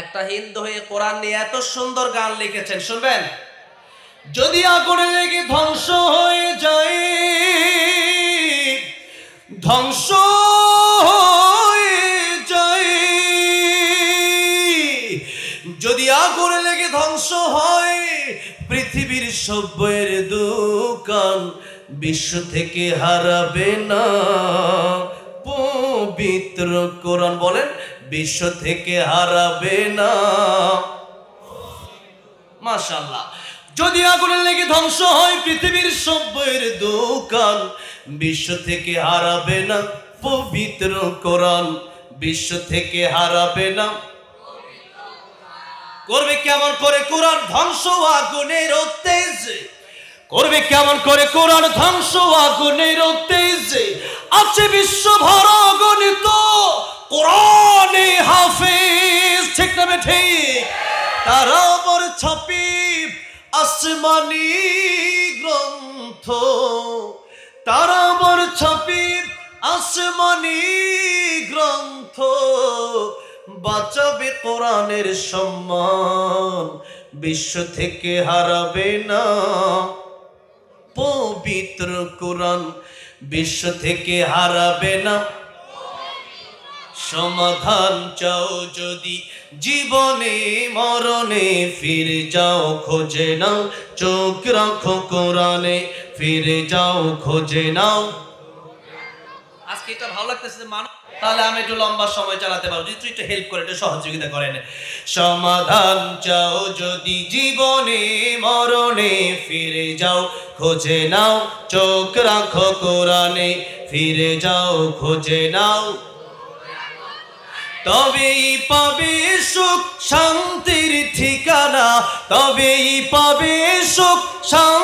একটা হিন্দু হয়ে কোরআন নিয়ে এত সুন্দর গান লিখেছেন, শুনবেন? যদি আগুনে লেগে ধ্বংস হয়ে যায়, ধ্বংস হয়ে যায়, যদি আগুনে লেগে ধ্বংস হয়, পৃথিবীর সভ্যের দোকান বিশ্ব থেকে হারাবে না, পবিত্র কোরআন বলেন বিশ্ব থেকে হারাবে না। মাশাল্লাহ যদি আগুনে লেগে ধ্বংস হয় পৃথিবীর সভ্যের দোকান, বিশ্ব থেকে হারাবে না পবিত্র কোরআন, বিশ্ব থেকে হারাবে না। করবে কেমন করে কোরআন ধ্বংস আগুনের তেজে করবে কেমন করে কোরআন ধ্বংস আগুনের তেজে আছে। বিশ্ব ভর গণিত। কোরআনে হাফেজ, ঠিক না ঠিক? তারা আবার ছাপি আসমানি গ্রন্থ। তারা আবার ছাপি আসমানি গ্রন্থ। বাঁচাবে কোরআনের সম্মান, বিশ্ব থেকে হারাবে না। পবিত্র কোরআন বিশ্ব থেকে হারাবে না। সমাধান চাও যদি জীবনে, মরণে ফিরে যাও খোঁজে নাও। চোখ রাখো কোরআনে, ফিরে যাও খোঁজে নাও। আজকে এটা ভালো লাগতেছে যে মানুষ তাহলে আমি একটু লম্বা সময় চালাতে পারব। যদি একটু হেল্প করে, একটু সহযোগিতা করেন। সমাধান চাও যদি জীবনে, মরণে ফিরে যাও, খোঁজে নাও, চোখ রাখো কোরআনে, ফিরে যাও, খোঁজে নাও। তবেই পাবে সুখ, শান্তির ঠিকানা। তবেই পাবে সুখ শান্তির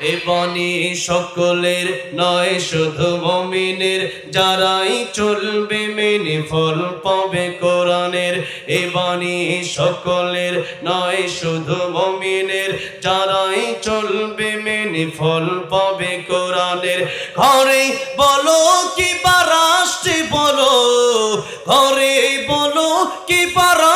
এ বাণী সকলের নয়, শুধু মমিনের। যারাই চলবে মেনে ফল পাবে কোরআনের। এ বাণী সকলের নয়, শুধু মমিনের। যারাই চলবে মেনে ফল পাবে কোরআনের। ঘরে বলো কি বা বলো, ঘরে বলো কি বা